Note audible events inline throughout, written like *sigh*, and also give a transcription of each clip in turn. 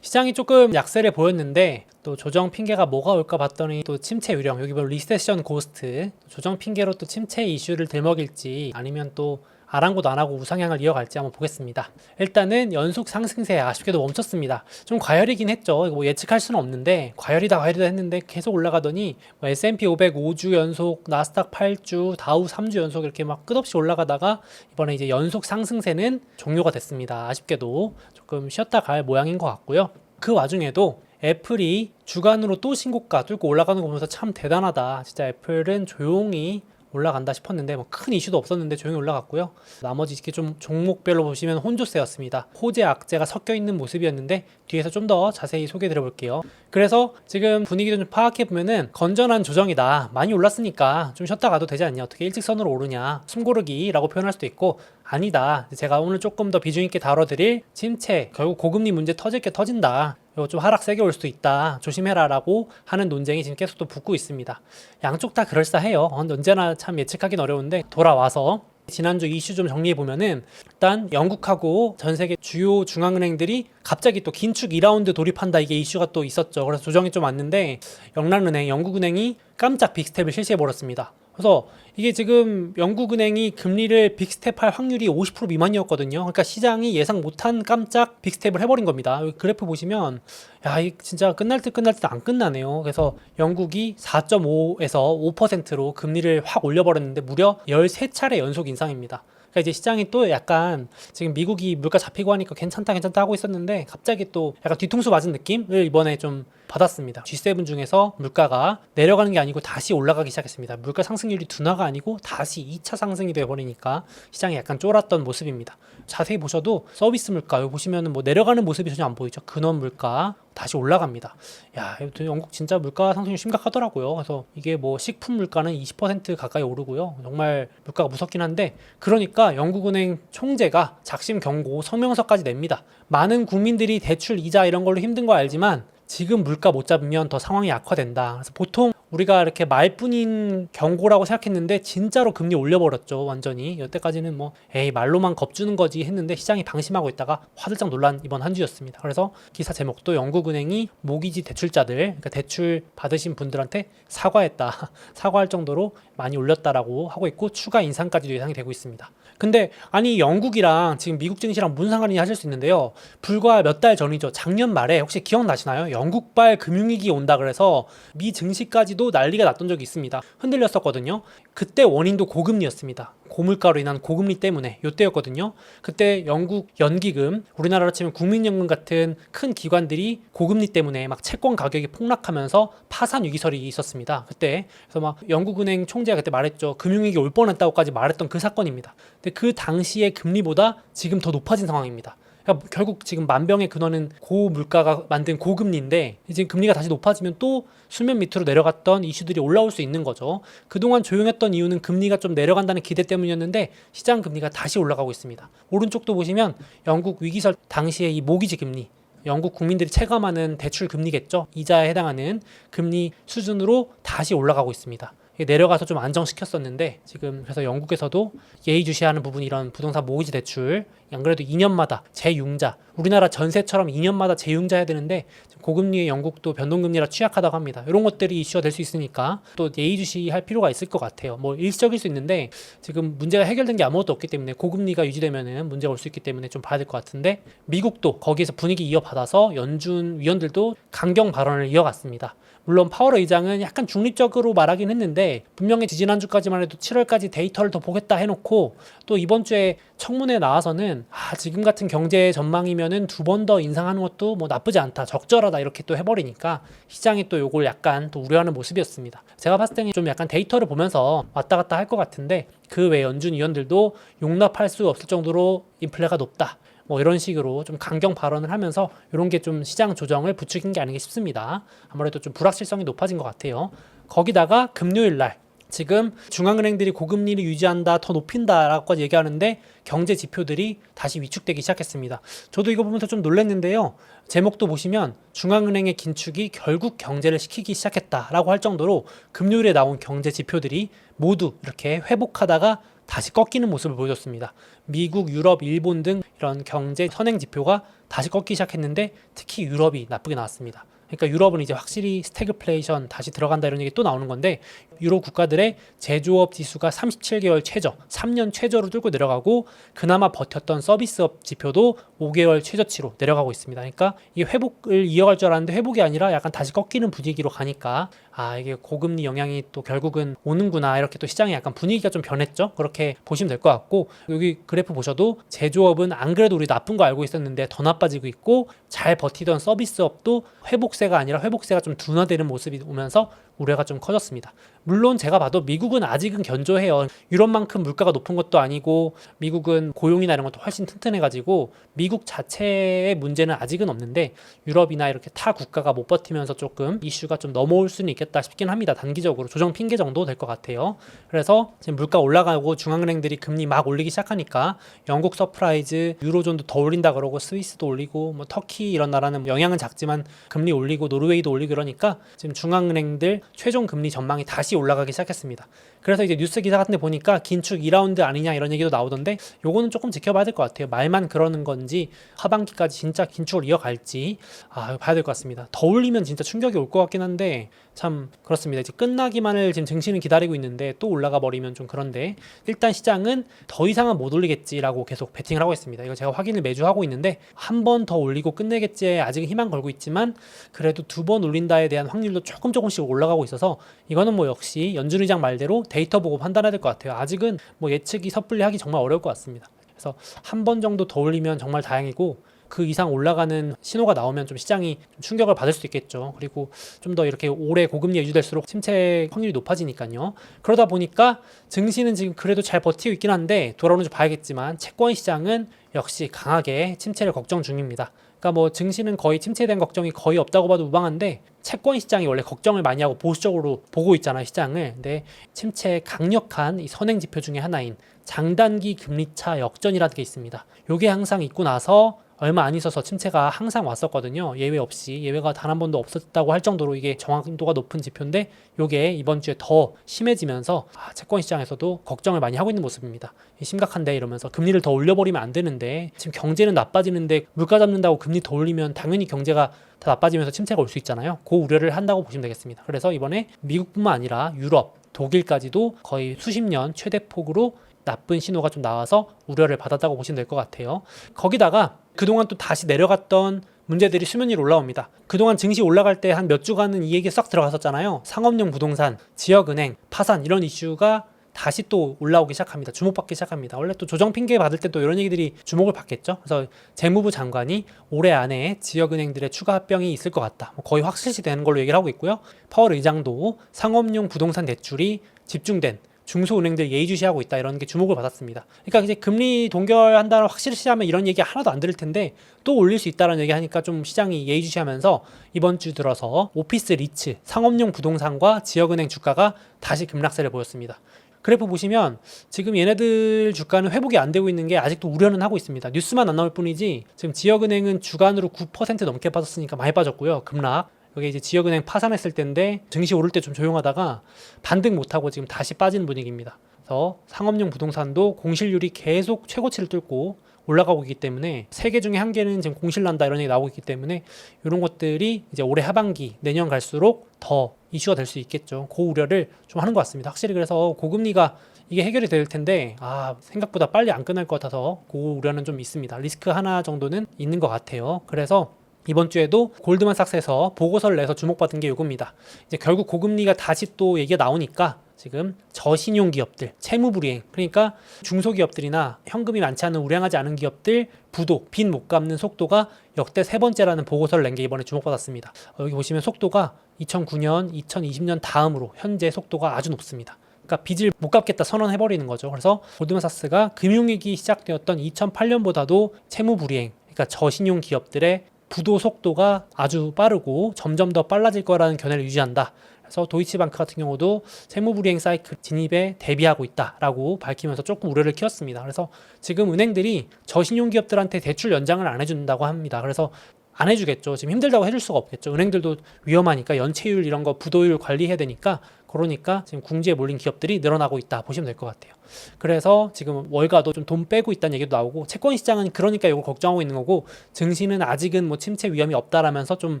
시장이 조금 약세를 보였는데 또 조정 핑계가 뭐가 올까 봤더니 또 침체 유령 여기 보면 리세션 고스트 조정 핑계로 또 침체 이슈를 들먹일지 아니면 또 아랑곳 안 하고 우상향을 이어갈지 한번 보겠습니다. 일단은 연속 상승세 아쉽게도 멈췄습니다. 좀 과열이긴 했죠. 뭐 예측할 수는 없는데 과열이다 과열이다 했는데 계속 올라가더니 뭐 S&P 500 5주 연속, 나스닥 8주, 다우 3주 연속 이렇게 막 끝없이 올라가다가 이번에 이제 연속 상승세는 종료가 됐습니다. 아쉽게도 조금 쉬었다 갈 모양인 것 같고요. 그 와중에도 애플이 주간으로 또 신고가 뚫고 올라가는 거 보면서 참 대단하다. 진짜 애플은 조용히 올라간다 싶었는데 뭐 큰 이슈도 없었는데 조용히 올라갔고요. 나머지 이렇게 좀 종목별로 보시면 혼조세였습니다. 호재 악재가 섞여 있는 모습이었는데 뒤에서 좀 더 자세히 소개해 드려 볼게요. 그래서 지금 분위기도 좀 파악해 보면은 건전한 조정이다. 많이 올랐으니까 좀 쉬었다 가도 되지 않냐. 어떻게 일직선으로 오르냐. 숨고르기라고 표현할 수도 있고 아니다. 제가 오늘 조금 더 비중 있게 다뤄드릴 침체 결국 고금리 문제 터질 게 터진다. 이거 좀 하락 세게 올 수도 있다. 조심해라라고 하는 논쟁이 지금 계속 또 붙고 있습니다. 양쪽 다 그럴싸해요. 어, 언제나 참 예측하긴 어려운데 돌아와서 지난주 이슈 좀 정리해 보면은 일단 영국하고 전 세계 주요 중앙은행들이 갑자기 또 긴축 2라운드 돌입한다 이게 이슈가 또 있었죠. 그래서 조정이 좀 왔는데 영란은행, 영국은행이 깜짝 빅스텝을 실시해 버렸습니다. 그래서 이게 지금 영국은행이 금리를 빅스텝할 확률이 50% 미만이었거든요. 그러니까 시장이 예상 못한 깜짝 빅스텝을 해버린 겁니다. 그래프 보시면 야, 이 진짜 끝날 듯 끝날 듯 안 끝나네요. 그래서 영국이 4.5에서 5%로 금리를 확 올려버렸는데 무려 13차례 연속 인상입니다. 그러니까 이제 시장이 또 약간 지금 미국이 물가 잡히고 하니까 괜찮다 괜찮다 하고 있었는데 갑자기 또 약간 뒤통수 맞은 느낌을 이번에 좀 받았습니다. G7 중에서 물가가 내려가는 게 아니고 다시 올라가기 시작했습니다. 물가 상승률이 둔화가 아니고 다시 2차 상승이 되어버리니까 시장이 약간 쫄았던 모습입니다. 자세히 보셔도 서비스 물가 여기 보시면은 뭐 내려가는 모습이 전혀 안 보이죠. 근원 물가 다시 올라갑니다. 야, 영국 진짜 물가 상승이 심각하더라고요. 그래서 이게 뭐 식품 물가는 20% 가까이 오르고요. 정말 물가가 무섭긴 한데 그러니까 영국은행 총재가 작심 경고 성명서까지 냅니다. 많은 국민들이 대출 이자 이런 걸로 힘든 거 알지만 지금 물가 못 잡으면 더 상황이 악화된다. 그래서 보통 우리가 이렇게 말뿐인 경고라고 생각했는데 진짜로 금리 올려버렸죠. 완전히 여태까지는 뭐 에이 말로만 겁주는 거지 했는데 시장이 방심하고 있다가 화들짝 놀란 이번 한 주였습니다. 그래서 기사 제목도 영국은행이 모기지 대출자들 그러니까 대출 받으신 분들한테 사과했다. *laughs* 사과할 정도로 많이 올렸다라고 하고 있고 추가 인상까지도 예상이 되고 있습니다. 근데 아니 영국이랑 지금 미국 증시랑 무슨 상관이냐 하실 수 있는데요. 불과 몇 달 전이죠. 작년 말에 혹시 기억나시나요? 영국발 금융위기 온다 그래서 미 증시까지도 난리가 났던 적이 있습니다. 흔들렸었거든요. 그때 원인도 고금리였습니다. 고물가로 인한 고금리 때문에 요때였거든요. 그때 영국 연기금, 우리나라로 치면 국민연금 같은 큰 기관들이 고금리 때문에 막 채권 가격이 폭락하면서 파산 위기설이 있었습니다. 그때 그래서 막 영국은행 총재가 그때 말했죠. 금융위기 올 뻔했다고까지 말했던 그 사건입니다. 근데 그 당시의 금리보다 지금 더 높아진 상황입니다. 그러니까 결국 지금 만병의 근원은 고물가가 만든 고금리인데 이제 금리가 다시 높아지면 또 수면 밑으로 내려갔던 이슈들이 올라올 수 있는 거죠. 그동안 조용했던 이유는 금리가 좀 내려간다는 기대 때문이었는데 시장 금리가 다시 올라가고 있습니다. 오른쪽도 보시면 영국 위기설 당시에 이 모기지 금리 영국 국민들이 체감하는 대출 금리겠죠. 이자에 해당하는 금리 수준으로 다시 올라가고 있습니다. 이게 내려가서 좀 안정시켰었는데 지금 그래서 영국에서도 예의주시하는 부분이 이런 부동산 모기지 대출 안 그래도 2년마다 재융자 우리나라 전세처럼 2년마다 재융자 해야 되는데 고금리의 영국도 변동금리라 취약하다고 합니다. 이런 것들이 이슈가 될 수 있으니까 또 예의주시할 필요가 있을 것 같아요. 뭐 일시적일 수 있는데 지금 문제가 해결된 게 아무것도 없기 때문에 고금리가 유지되면은 문제가 올 수 있기 때문에 좀 봐야 될 것 같은데 미국도 거기에서 분위기 이어받아서 연준 위원들도 강경 발언을 이어갔습니다. 물론 파월 의장은 약간 중립적으로 말하긴 했는데 분명히 지지난주까지만 해도 7월까지 데이터를 더 보겠다 해놓고 또 이번 주에 청문회 나와서는 아 지금 같은 경제 전망이면은 두 번 더 인상하는 것도 뭐 나쁘지 않다 적절하다 이렇게 또 해버리니까 시장이 또 요걸 약간 또 우려하는 모습이었습니다. 제가 봤을 때는 좀 약간 데이터를 보면서 왔다 갔다 할 것 같은데 그 외 연준 위원들도 용납할 수 없을 정도로 인플레가 높다. 뭐 이런 식으로 좀 강경 발언을 하면서 이런 게 좀 시장 조정을 부추긴 게 아닌가 싶습니다. 아무래도 좀 불확실성이 높아진 것 같아요. 거기다가 금요일 날 지금 중앙은행들이 고금리를 유지한다, 더 높인다라고까지 얘기하는데 경제 지표들이 다시 위축되기 시작했습니다. 저도 이거 보면서 좀 놀랐는데요. 제목도 보시면 중앙은행의 긴축이 결국 경제를 식히기 시작했다라고 할 정도로 금요일에 나온 경제 지표들이 모두 이렇게 회복하다가 다시 꺾이는 모습을 보여줬습니다. 미국, 유럽, 일본 등 이런 경제 선행 지표가 다시 꺾이기 시작했는데 특히 유럽이 나쁘게 나왔습니다. 그러니까 유럽은 이제 확실히 스태그플레이션 다시 들어간다 이런 얘기 또 나오는 건데 유럽 국가들의 제조업 지수가 37개월 최저, 3년 최저로 뚫고 내려가고 그나마 버텼던 서비스업 지표도 5개월 최저치로 내려가고 있습니다. 그러니까 이 회복을 이어갈 줄 알았는데 회복이 아니라 약간 다시 꺾이는 분위기로 가니까 아 이게 고금리 영향이 또 결국은 오는구나 이렇게 또 시장이 약간 분위기가 좀 변했죠. 그렇게 보시면 될 것 같고 여기 그래프 보셔도 제조업은 안 그래도 우리 나쁜 거 알고 있었는데 더 나빠지고 있고 잘 버티던 서비스업도 회복세가 아니라 회복세가 좀 둔화되는 모습이 오면서 우려가 좀 커졌습니다. 물론 제가 봐도 미국은 아직은 견조해요. 유럽만큼 물가가 높은 것도 아니고 미국은 고용이나 이런 것도 훨씬 튼튼해가지고 미국 자체의 문제는 아직은 없는데 유럽이나 이렇게 타 국가가 못 버티면서 조금 이슈가 좀 넘어올 수는 있겠다 싶긴 합니다. 단기적으로 조정 핑계 정도 될 것 같아요. 그래서 지금 물가 올라가고 중앙은행들이 금리 막 올리기 시작하니까 영국 서프라이즈, 유로존도 더 올린다 그러고 스위스도 올리고 뭐 터키 이런 나라는 영향은 작지만 금리 올리고 노르웨이도 올리고 그러니까 지금 중앙은행들 최종 금리 전망이 다시 올라가기 시작했습니다. 그래서 이제 뉴스 기사 같은 데 보니까 긴축 2라운드 아니냐 이런 얘기도 나오던데 요거는 조금 지켜봐야 될 것 같아요. 말만 그러는 건지 하반기까지 진짜 긴축을 이어갈지 아 봐야 될 것 같습니다. 더 올리면 진짜 충격이 올 것 같긴 한데 참 그렇습니다. 이제 끝나기만을 지금 증시는 기다리고 있는데 또 올라가 버리면 좀 그런데 일단 시장은 더 이상은 못 올리겠지라고 계속 베팅을 하고 있습니다. 이거 제가 확인을 매주 하고 있는데 한 번 더 올리고 끝내겠지에 아직 희망 걸고 있지만 그래도 두 번 올린다에 대한 확률도 조금 조금씩 올라가고 있어서 이거는 뭐 역시 연준 의장 말대로 데이터 보고 판단해야 될 것 같아요. 아직은 뭐 예측이 섣불리 하기 정말 어려울 것 같습니다. 그래서 한 번 정도 더 올리면 정말 다행이고 그 이상 올라가는 신호가 나오면 좀 시장이 좀 충격을 받을 수 있겠죠. 그리고 좀 더 이렇게 오래 고금리 유지될수록 침체 확률이 높아지니까요. 그러다 보니까 증시는 지금 그래도 잘 버티고 있긴 한데 돌아오는지 봐야겠지만 채권 시장은 역시 강하게 침체를 걱정 중입니다. 그러니까 뭐 증시는 거의 대한 걱정이 거의 없다고 봐도 무방한데 채권 시장이 원래 걱정을 많이 하고 보수적으로 보고 있잖아요 시장을. 근데 침체의 강력한 이 선행 지표 중에 하나인 장단기 금리 차 역전이라는 게 있습니다. 요게 항상 있고 나서 얼마 안 있어서 침체가 항상 왔었거든요 예외 없이 예외가 단 한 번도 없었다고 할 정도로 이게 정확도가 높은 지표인데 요게 이번 주에 더 심해지면서 아, 채권 시장에서도 걱정을 많이 하고 있는 모습입니다 심각한데 이러면서 금리를 더 올려버리면 안 되는데 지금 경제는 나빠지는데 물가 잡는다고 금리 더 올리면 당연히 경제가 다 나빠지면서 침체가 올 수 있잖아요. 그 우려를 한다고 보시면 되겠습니다. 그래서 이번에 미국뿐만 아니라 유럽, 독일까지도 거의 수십 년 최대 폭으로 나쁜 신호가 좀 나와서 우려를 받았다고 보시면 될 것 같아요. 거기다가 그동안 또 다시 내려갔던 문제들이 수면 위로 올라옵니다. 그동안 증시 올라갈 때 한 몇 주간은 이 얘기 싹 들어갔었잖아요. 상업용 부동산, 지역은행, 파산 이런 이슈가 다시 또 올라오기 시작합니다. 주목받기 시작합니다. 원래 또 조정 핑계 받을 때 또 이런 얘기들이 주목을 받겠죠. 그래서 재무부 장관이 올해 안에 지역은행들의 추가 합병이 있을 것 같다. 뭐 거의 확실시 되는 걸로 얘기를 하고 있고요. 파월 의장도 상업용 부동산 대출이 집중된 중소은행들 예의주시하고 있다 이런 게 주목을 받았습니다. 그러니까 이제 금리 동결한다는 확실시 하면 이런 얘기 하나도 안 들을 텐데 또 올릴 수 있다는 얘기 하니까 좀 시장이 예의주시하면서 이번 주 들어서 오피스 리츠 상업용 부동산과 지역은행 주가가 다시 급락세를 보였습니다. 그래프 보시면 지금 얘네들 주가는 회복이 안 되고 있는 게 아직도 우려는 하고 있습니다. 뉴스만 안 나올 뿐이지 지금 지역은행은 주간으로 9% 넘게 빠졌으니까 많이 빠졌고요. 급락. 여기 이제 지역은행 파산했을 때인데 증시 오를 때 좀 조용하다가 반등 못하고 지금 다시 빠지는 분위기입니다. 그래서 상업용 부동산도 공실률이 계속 최고치를 뚫고 올라가고 있기 때문에 세 개 중에 한 개는 지금 공실난다 이런 얘기 나오고 있기 때문에 이런 것들이 이제 올해 하반기 내년 갈수록 더 이슈가 될 수 있겠죠. 그 우려를 좀 하는 것 같습니다. 확실히 그래서 고금리가 이게 해결이 될 텐데 아 생각보다 빨리 안 끝날 것 같아서 그 우려는 좀 있습니다. 리스크 하나 정도는 있는 것 같아요. 그래서 이번 주에도 골드만삭스에서 보고서를 내서 주목받은 게 이겁니다. 이제 결국 고금리가 다시 또 얘기가 나오니까 지금 저신용 기업들, 채무 불이행, 그러니까 중소기업들이나 현금이 많지 않은 우량하지 않은 기업들 부도, 빚 못 갚는 속도가 역대 세 번째라는 보고서를 낸 게 이번에 주목받았습니다. 어, 여기 보시면 속도가 2009년, 2020년 다음으로 현재 속도가 아주 높습니다. 그러니까 빚을 못 갚겠다 선언해 버리는 거죠. 그래서 골드만삭스가 금융위기 시작되었던 2008년보다도 채무 불이행, 그러니까 저신용 기업들의 부도 속도가 아주 빠르고 점점 더 빨라질 거라는 견해를 유지한다. 그래서 도이치방크 같은 경우도 세무불이행 사이클 진입에 대비하고 있다라고 밝히면서 조금 우려를 키웠습니다. 그래서 지금 은행들이 저신용 기업들한테 대출 연장을 안 해준다고 합니다. 그래서 안 해주겠죠. 지금 힘들다고 해줄 수가 없겠죠. 은행들도 위험하니까 연체율 이런 거 부도율 관리해야 되니까 그러니까 지금 궁지에 몰린 기업들이 늘어나고 있다 보시면 될 것 같아요. 그래서 지금 월가도 좀 돈 빼고 있다는 얘기도 나오고 채권 시장은 그러니까 이걸 걱정하고 있는 거고 증시는 아직은 뭐 침체 위험이 없다라면서 좀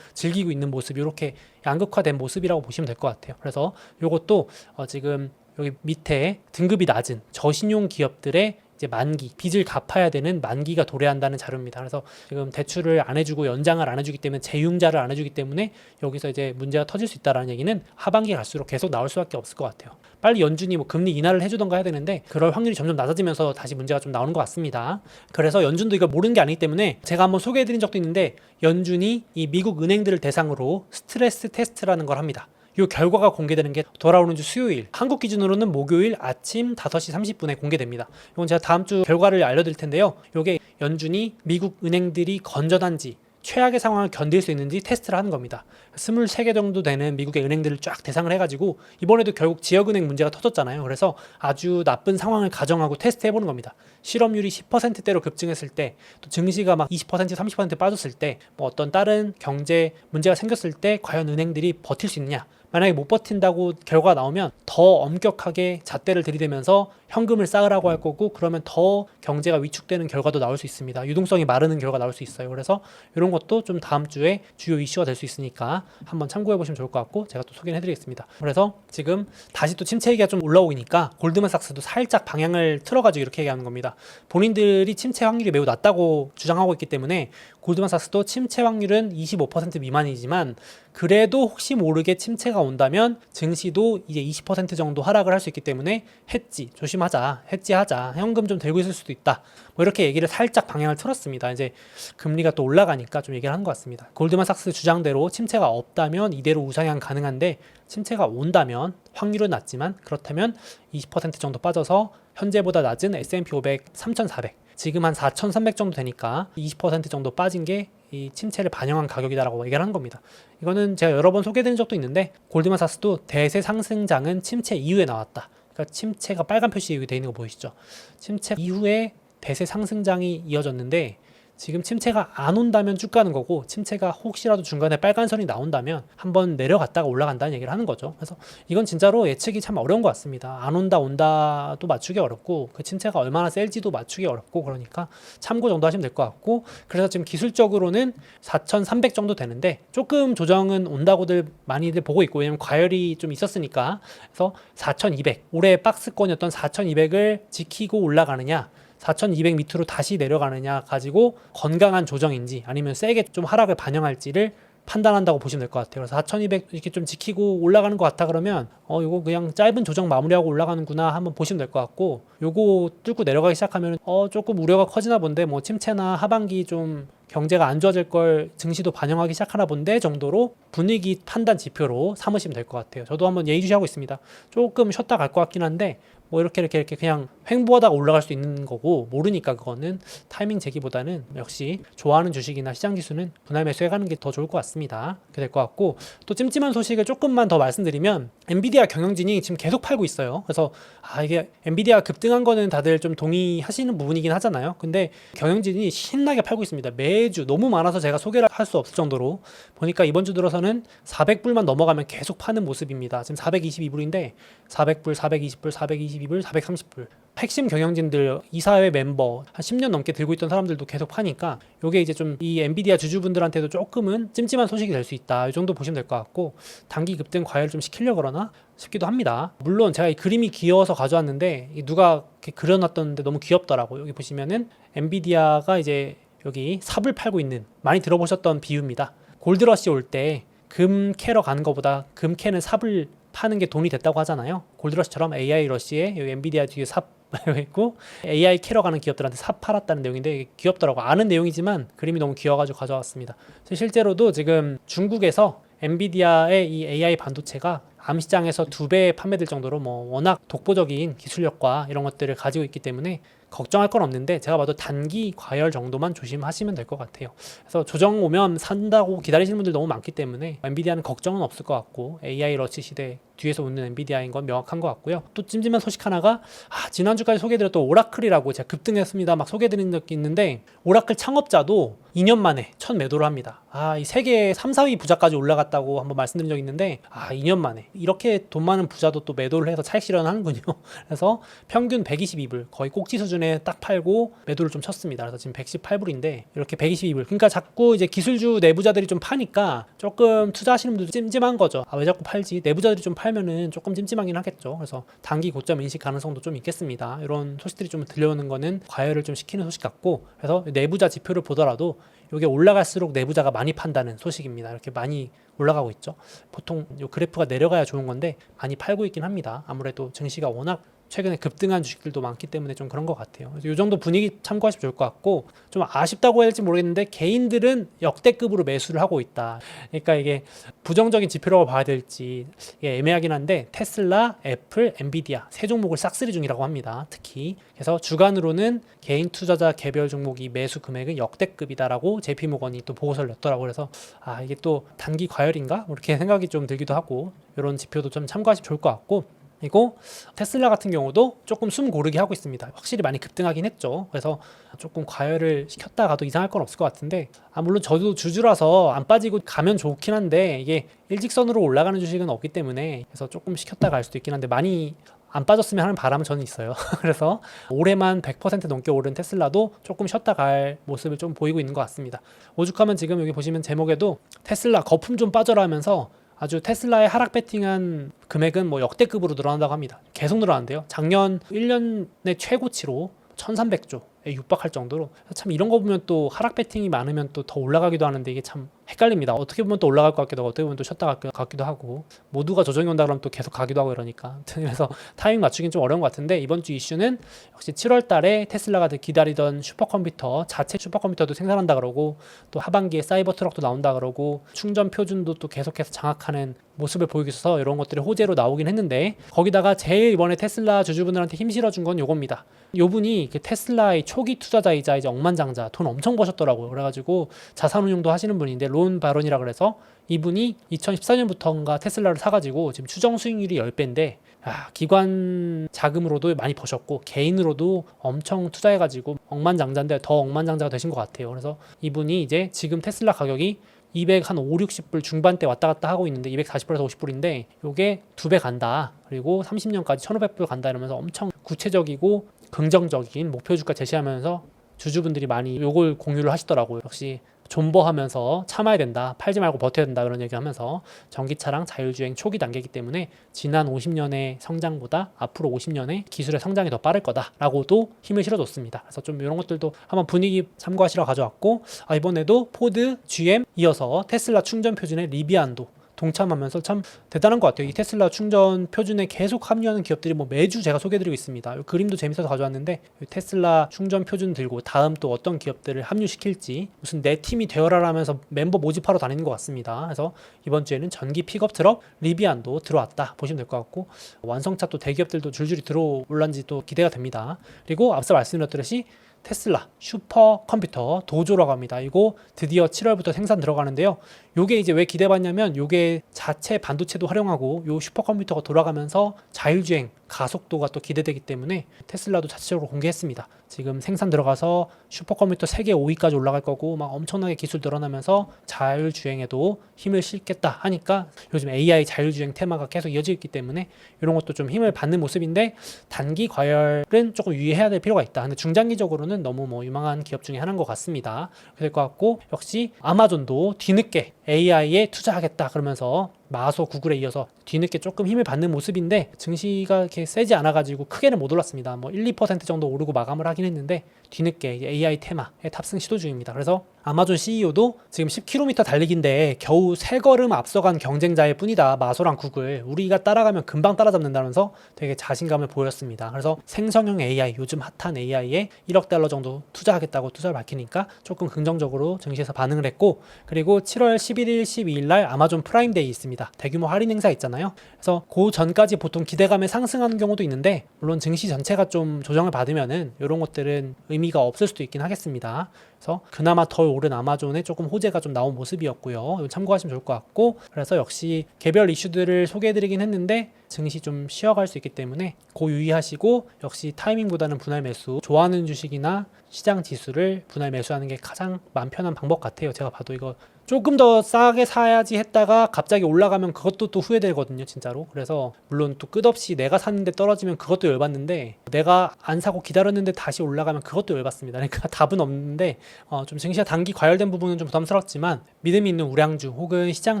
즐기고 있는 모습 이렇게 양극화된 모습이라고 보시면 될 것 같아요. 그래서 이것도 어 지금 여기 밑에 등급이 낮은 저신용 기업들의 이제 만기 빚을 갚아야 되는 만기가 도래한다는 자료입니다. 그래서 지금 대출을 안 해주고 연장을 안 해주기 때문에 재융자를 안 해주기 때문에 여기서 이제 문제가 터질 수 있다라는 얘기는 하반기 갈수록 계속 나올 수밖에 없을 것 같아요. 빨리 연준이 뭐 금리 인하를 해주던가 해야 되는데 그럴 확률이 점점 낮아지면서 다시 문제가 좀 나오는 것 같습니다. 그래서 연준도 이걸 모르는 게 아니기 때문에 제가 한번 소개해드린 적도 있는데 연준이 이 미국 은행들을 대상으로 스트레스 테스트라는 걸 합니다. 이 결과가 공개되는 게 돌아오는 주 수요일 한국 기준으로는 목요일 아침 5시 30분에 공개됩니다. 이건 제가 다음 주 결과를 알려드릴 텐데요. 이게 연준이 미국 은행들이 건전한지 최악의 상황을 견딜 수 있는지 테스트를 하는 겁니다. 23개 정도 되는 미국의 은행들을 쫙 대상을 해가지고 이번에도 결국 지역은행 문제가 터졌잖아요. 그래서 아주 나쁜 상황을 가정하고 테스트 해보는 겁니다. 실업률이 10%대로 급증했을 때, 또 증시가 막 20% 30% 빠졌을 때, 뭐 어떤 다른 경제 문제가 생겼을 때 과연 은행들이 버틸 수 있느냐? 만약에 못 버틴다고 결과가 나오면 더 엄격하게 잣대를 들이대면서 현금을 쌓으라고 할 거고 그러면 더 경제가 위축되는 결과도 나올 수 있습니다. 유동성이 마르는 결과 나올 수 있어요. 그래서 이런 것도 좀 다음 주에 주요 이슈가 될 수 있으니까 한번 참고해 보시면 좋을 것 같고 제가 또 소개해 드리겠습니다. 그래서 지금 다시 또 침체 얘기가 좀 올라오니까 골드만삭스도 살짝 방향을 틀어 가지고 이렇게 얘기하는 겁니다. 본인들이 침체 확률이 매우 낮다고 주장하고 있기 때문에 골드만삭스도 침체 확률은 25% 미만이지만 그래도 혹시 모르게 침체가 온다면 증시도 이제 20% 정도 하락을 할 수 있기 때문에 했지 조심하자 했지하자 현금 좀 들고 있을 수도 있다. 뭐 이렇게 얘기를 살짝 방향을 틀었습니다. 이제 금리가 또 올라가니까 좀 얘기를 한 것 같습니다. 골드만삭스 주장대로 침체가 없다면 이대로 우상향 가능한데 침체가 온다면 확률은 낮지만 그렇다면 20% 정도 빠져서 현재보다 낮은 S&P 500 3,400 지금 한 4,300 정도 되니까 20% 정도 빠진 게 이 침체를 반영한 가격이다라고 얘기를 한 겁니다. 이거는 제가 여러 번 소개드린 적도 있는데 골드만삭스도 대세 상승장은 침체 이후에 나왔다. 그러니까 침체가 빨간 표시 돼 있는 거 보이시죠? 침체 이후에 대세 상승장이 이어졌는데 지금 침체가 안 온다면 쭉 가는 거고 침체가 혹시라도 중간에 빨간 선이 나온다면 한번 내려갔다가 올라간다는 얘기를 하는 거죠. 그래서 이건 진짜로 예측이 참 어려운 것 같습니다. 안 온다 온다도 맞추기 어렵고 그 침체가 얼마나 셀지도 맞추기 어렵고 그러니까 참고 정도 하시면 될 것 같고 그래서 지금 기술적으로는 4,300 정도 되는데 조금 조정은 온다고들 많이들 보고 있고 왜냐면 과열이 좀 있었으니까 그래서 4,200 올해 박스권이었던 4,200을 지키고 올라가느냐 4,200 밑으로 다시 내려가느냐 가지고 건강한 조정인지 아니면 세게 좀 하락을 반영할지를 판단한다고 보시면 될 것 같아요. 그래서 4,200 이렇게 좀 지키고 올라가는 것 같아 그러면 어 이거 그냥 짧은 조정 마무리하고 올라가는구나 한번 보시면 될 것 같고 요거 뚫고 내려가기 시작하면 어 조금 우려가 커지나 본데 뭐 침체나 하반기 좀 경제가 안 좋아질 걸 증시도 반영하기 시작하나 본데 정도로 분위기 판단 지표로 삼으시면 될 것 같아요. 저도 한번 예의주시하고 있습니다. 조금 쉬었다 갈 것 같긴 한데 뭐 이렇게 이렇게 이렇게 그냥 횡보하다가 올라갈 수 있는 거고 모르니까 그거는 타이밍 재기보다는 역시 좋아하는 주식이나 시장 지수는 분할 매수해 가는 게 더 좋을 것 같습니다. 그렇게 될 것 같고 또 찜찜한 소식을 조금만 더 말씀드리면 엔비디아 경영진이 지금 계속 팔고 있어요. 그래서 아 이게 엔비디아 급등한 거는 다들 좀 동의하시는 부분이긴 하잖아요. 근데 경영진이 신나게 팔고 있습니다. 매주 너무 많아서 제가 소개를 할 수 없을 정도로 보니까 이번 주 들어서는 400불만 넘어가면 계속 파는 모습입니다. 지금 422불인데 400불, 420불, 422불, 430불. 핵심 경영진들 이사회 멤버 한 10년 넘게 들고 있던 사람들도 계속 파니까 요게 이제 좀 이 엔비디아 주주분들한테도 조금은 찜찜한 소식이 될 수 있다. 이 정도 보시면 될 것 같고 단기 급등 과열 좀 시키려 그러나 싶기도 합니다. 물론 제가 이 그림이 귀여워서 가져왔는데 이 누가 그려놨던데 너무 귀엽더라고. 여기 보시면은 엔비디아가 이제 여기 삽을 팔고 있는 많이 들어보셨던 비유입니다. 골드러시 올 때 금 캐러 가는 것보다 금 캐는 삽을 파는 게 돈이 됐다고 하잖아요. 골드러시처럼 AI 러시에 엔비디아 뒤에 삽 *laughs* 있고 AI 캐러 가는 기업들한테 삽 팔았다는 내용인데 귀엽더라고. 아는 내용이지만 그림이 너무 귀여워가지고 가져왔습니다. 실제로도 지금 중국에서 엔비디아의 이 AI 반도체가 암 시장에서 두 배 판매될 정도로 뭐 워낙 독보적인 기술력과 이런 것들을 가지고 있기 때문에 걱정할 건 없는데 제가 봐도 단기 과열 정도만 조심하시면 될 것 같아요. 그래서 조정 오면 산다고 기다리시는 분들 너무 많기 때문에 엔비디아는 걱정은 없을 것 같고 AI 러시 시대 뒤에서 웃는 엔비디아인 건 명확한 것 같고요. 또 찜찜한 소식 하나가 아, 지난주까지 소개해드렸던 오라클이라고 제가 급등했습니다. 막 소개해드린 적이 있는데 오라클 창업자도 2년 만에 첫 매도를 합니다. 아, 이 세계 3, 4위 부자까지 올라갔다고 한번 말씀드린 적 있는데 아, 2년 만에 이렇게 돈 많은 부자도 또 매도를 해서 차익 실현하는군요. *laughs* 그래서 평균 122불 거의 꼭지 수준에 딱 팔고 매도를 좀 쳤습니다. 그래서 지금 118불인데 이렇게 122불. 그러니까 자꾸 이제 기술주 내부자들이 좀 파니까 조금 투자하시는 분들도 찜찜한 거죠. 아, 왜 자꾸 팔지? 내부자들이 좀 팔 면은 조금 찜찜하긴 하겠죠. 그래서 단기 고점 인식 가능성도 좀 있겠습니다. 이런 소식들이 좀 들려오는 거는 과열을 좀 시키는 소식 같고 그래서 내부자 지표를 보더라도 이게 올라갈수록 내부자가 많이 판다는 소식입니다. 이렇게 많이 올라가고 있죠. 보통 요 그래프가 내려가야 좋은 건데 많이 팔고 있긴 합니다. 아무래도 증시가 워낙 최근에 급등한 주식들도 많기 때문에 좀 그런 것 같아요. 그래서 이 정도 분위기 참고하시면 좋을 것 같고 좀 아쉽다고 해야 할지 모르겠는데 개인들은 역대급으로 매수를 하고 있다. 그러니까 이게 부정적인 지표라고 봐야 될지 애매하긴 한데 테슬라, 애플, 엔비디아 세 종목을 싹쓸이 중이라고 합니다. 특히 그래서 주간으로는 개인 투자자 개별 종목이 매수 금액은 역대급이다라고 JP모건이 또 보고서를 냈더라고 그래서 아 이게 또 단기 과열인가 뭐 이렇게 *laughs* 생각이 좀 들기도 하고 이런 지표도 좀 참고하시면 좋을 것 같고 그리고 테슬라 같은 경우도 조금 숨 고르게 하고 있습니다. 확실히 많이 급등하긴 했죠. 그래서 조금 과열을 시켰다가도 이상할 건 없을 것 같은데 아 물론 저도 주주라서 안 빠지고 가면 좋긴 한데 이게 일직선으로 올라가는 주식은 없기 때문에 그래서 조금 시켰다 갈 수도 있긴 한데 많이 안 빠졌으면 하는 바람은 저는 있어요. *laughs* 그래서 올해만 100% 넘게 오른 테슬라도 조금 쉬었다 갈 모습을 좀 보이고 있는 것 같습니다. 오죽하면 지금 여기 보시면 제목에도 테슬라 거품 좀 빠져라 하면서 아주 테슬라의 하락 베팅한 금액은 뭐 역대급으로 늘어난다고 합니다. 계속 늘어난대요. 작년 1년의 최고치로 1300조에 육박할 정도로 참 이런 거 보면 또 하락 베팅이 많으면 또 더 올라가기도 하는데 이게 참 헷갈립니다. 어떻게 보면 또 올라갈 것 같기도 하고 어떻게 보면 또 쉬었다 같기도 하고 모두가 조정이 온다 그러면 또 계속 가기도 하고 이러니까 *laughs* 그래서 타이밍 맞추긴 좀 어려운 것 같은데 이번 주 이슈는 역시 7월 달에 테슬라가 기다리던 슈퍼컴퓨터 자체 슈퍼컴퓨터도 생산한다 그러고 또 하반기에 사이버 트럭도 나온다 그러고 충전 표준도 또 계속해서 장악하는 모습을 보이고 있어서 이런 것들이 호재로 나오긴 했는데 거기다가 제일 이번에 테슬라 주주분들한테 힘 실어준 건 요겁니다. 요분이 그 테슬라의 초기 투자자이자 이제 억만장자 돈 엄청 버셨더라고요. 그래가지고 자산운용도 하시는 분인데 론 바론이라 그래서 이분이 2014년부터인가 테슬라를 사가지고 지금 추정 수익률이 10배인데 아, 기관 자금으로도 많이 버셨고 개인으로도 엄청 투자해가지고 억만장자인데 더 억만장자가 되신 것 같아요. 그래서 이분이 이제 지금 테슬라 가격이 200 한 5, 60불 중반대 왔다 갔다 하고 있는데 240불에서 50불인데 요게 두 배 간다. 그리고 30년까지 1,500불 간다 이러면서 엄청 구체적이고 긍정적인 목표 주가 제시하면서 주주분들이 많이 요걸 공유를 하시더라고요. 역시 존버하면서 참아야 된다, 팔지 말고 버텨야 된다 그런 얘기하면서 전기차랑 자율주행 초기 단계이기 때문에 지난 50년의 성장보다 앞으로 50년의 기술의 성장이 더 빠를 거다라고도 힘을 실어줬습니다. 그래서 좀 이런 것들도 한번 분위기 참고하시러 가져왔고 아, 이번에도 포드, GM 이어서 테슬라 충전 표준의 리비안도 동참하면서 참 대단한 것 같아요. 이 테슬라 충전 표준에 계속 합류하는 기업들이 뭐 매주 제가 소개해드리고 있습니다. 이 그림도 재밌어서 가져왔는데 이 테슬라 충전 표준 들고 다음 또 어떤 기업들을 합류시킬지 무슨 내 팀이 되어라라면서 멤버 모집하러 다니는 것 같습니다. 그래서 이번 주에는 전기 픽업 트럭 리비안도 들어왔다 보시면 될 것 같고 완성차 또 대기업들도 줄줄이 들어올란지 또 기대가 됩니다. 그리고 앞서 말씀드렸듯이 테슬라 슈퍼컴퓨터 도조라고 합니다. 이거 드디어 7월부터 생산 들어가는데요. 요게 이제 왜 기대받냐면 요게 자체 반도체도 활용하고 요 슈퍼컴퓨터가 돌아가면서 자율주행 가속도가 또 기대되기 때문에 테슬라도 자체적으로 공개했습니다. 지금 생산 들어가서 슈퍼컴퓨터 세계 5위까지 올라갈 거고 막 엄청나게 기술 늘어나면서 자율주행에도 힘을 실겠다 하니까 요즘 AI 자율주행 테마가 계속 이어지고 있기 때문에 이런 것도 좀 힘을 받는 모습인데 단기 과열은 조금 유의해야 될 필요가 있다. 근데 중장기적으로는 너무 뭐 유망한 기업 중에 하나인 것 같습니다. 그럴 것 같고 역시 아마존도 뒤늦게 AI에 투자하겠다 그러면서 마소 구글에 이어서 뒤늦게 조금 힘을 받는 모습인데 증시가 이렇게 세지 않아가지고 크게는 못 올랐습니다. 뭐 1, 2% 정도 오르고 마감을 하긴 했는데 뒤늦게 AI 테마에 탑승 시도 중입니다. 그래서 아마존 CEO도 지금 10km 달리기인데 겨우 세 걸음 앞서간 경쟁자일 뿐이다. 마소랑 구글 우리가 따라가면 금방 따라잡는다면서 되게 자신감을 보였습니다. 그래서 생성형 AI 요즘 핫한 AI에 1억 달러 정도 투자하겠다고 투자를 밝히니까 조금 긍정적으로 증시에서 반응을 했고 그리고 7월 11일, 12일 날 아마존 프라임데이 있습니다. 대규모 할인 행사 있잖아요. 그래서 그 전까지 보통 기대감에 상승하는 경우도 있는데 물론 증시 전체가 좀 조정을 받으면은 이런 것들은 의 미가 없을 수도 있긴 하겠습니다. 그래서 그나마 덜 오른 아마존에 조금 호재가 좀 나온 모습이었고요. 참고하시면 좋을 것 같고 그래서 역시 개별 이슈들을 소개해드리긴 했는데 증시 좀 쉬어갈 수 있기 때문에 고 유의하시고 역시 타이밍보다는 분할 매수 좋아하는 주식이나 시장 지수를 분할 매수하는 게 가장 마음 편한 방법 같아요. 제가 봐도 이거 조금 더 싸게 사야지 했다가 갑자기 올라가면 그것도 또 후회되거든요, 진짜로. 그래서 물론 또 끝없이 내가 샀는데 떨어지면 그것도 열받는데 내가 안 사고 기다렸는데 다시 올라가면 그것도 열받습니다. 그러니까 *laughs* 답은 없는데 어, 좀 증시가 단기 과열된 부분은 좀 부담스럽지만 믿음이 있는 우량주 혹은 시장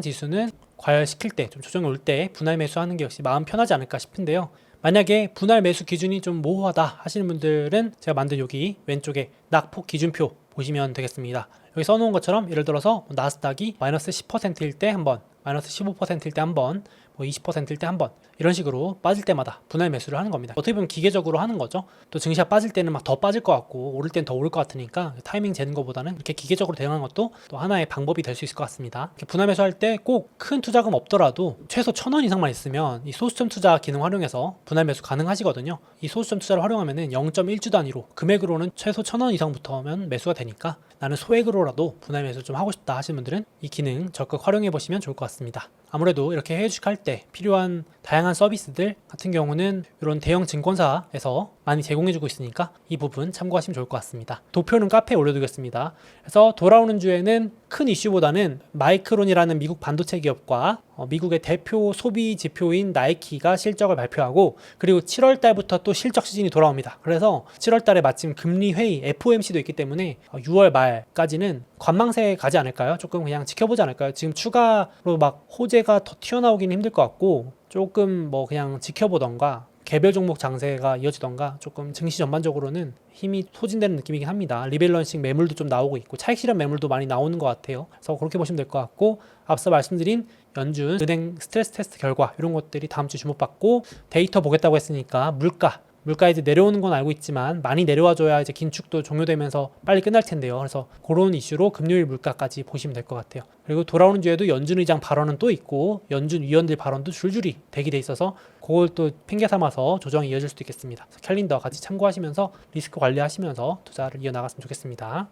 지수는 과열시킬 때 좀 조정이 올 때 분할 매수하는 게 역시 마음 편하지 않을까 싶은데요. 만약에 분할 매수 기준이 좀 모호하다 하시는 분들은 제가 만든 여기 왼쪽에 낙폭 기준표 보시면 되겠습니다. 여기 써놓은 것처럼 예를 들어서 뭐 나스닥이 마이너스 10%일 때 한번, 마이너스 15%일 때 한번, 뭐 20%일 때 한 번 이런 식으로 빠질 때마다 분할 매수를 하는 겁니다. 어떻게 보면 기계적으로 하는 거죠. 또 증시가 빠질 때는 막 더 빠질 것 같고 오를 땐 더 오를 것 같으니까 타이밍 재는 것보다는 이렇게 기계적으로 대응하는 것도 또 하나의 방법이 될 수 있을 것 같습니다. 분할 매수할 때 꼭 큰 투자금 없더라도 최소 천 원 이상만 있으면 이 소수점 투자 기능 활용해서 분할 매수 가능하시거든요. 이 소수점 투자를 활용하면은 0.1주 단위로 금액으로는 최소 천 원 이상부터면 매수가 되니까 나는 소액으로라도 분할 매수 좀 하고 싶다 하시는 분들은 이 기능 적극 활용해 보시면 좋을 것 같습니다. 아무래도 이렇게 해외 주식 할 때 필요한 다양한 서비스들 같은 경우는 이런 대형 증권사에서 많이 제공해주고 있으니까 이 부분 참고하시면 좋을 것 같습니다. 도표는 카페에 올려두겠습니다. 그래서 돌아오는 주에는 큰 이슈보다는 마이크론이라는 미국 반도체 기업과 어, 미국의 대표 소비 지표인 나이키가 실적을 발표하고 그리고 7월 달부터 또 실적 시즌이 돌아옵니다. 그래서 7월 달에 마침 금리 회의 FOMC도 있기 때문에 어, 6월 말까지는 관망세에 가지 않을까요? 조금 그냥 지켜보지 않을까요? 지금 추가로 막 호재가 더 튀어나오기는 힘들 것 같고 조금 뭐 그냥 지켜보던가 개별 종목 장세가 이어지던가 조금 증시 전반적으로는 힘이 소진되는 느낌이긴 합니다. 리밸런싱 매물도 좀 나오고 있고 차익 실현 매물도 많이 나오는 것 같아요. 그래서 그렇게 보시면 될 것 같고 앞서 말씀드린 연준 은행 스트레스 테스트 결과 이런 것들이 다음 주 주목받고 데이터 보겠다고 했으니까 물가 물가 이제 내려오는 건 알고 있지만 많이 내려와줘야 이제 긴축도 종료되면서 빨리 끝날 텐데요. 그래서 그런 이슈로 금요일 물가까지 보시면 될 것 같아요. 그리고 돌아오는 주에도 연준 의장 발언은 또 있고 연준 위원들 발언도 줄줄이 대기돼 있어서 그걸 또 핑계 삼아서 조정이 이어질 수도 있겠습니다. 캘린더 같이 참고하시면서 리스크 관리하시면서 투자를 이어나갔으면 좋겠습니다.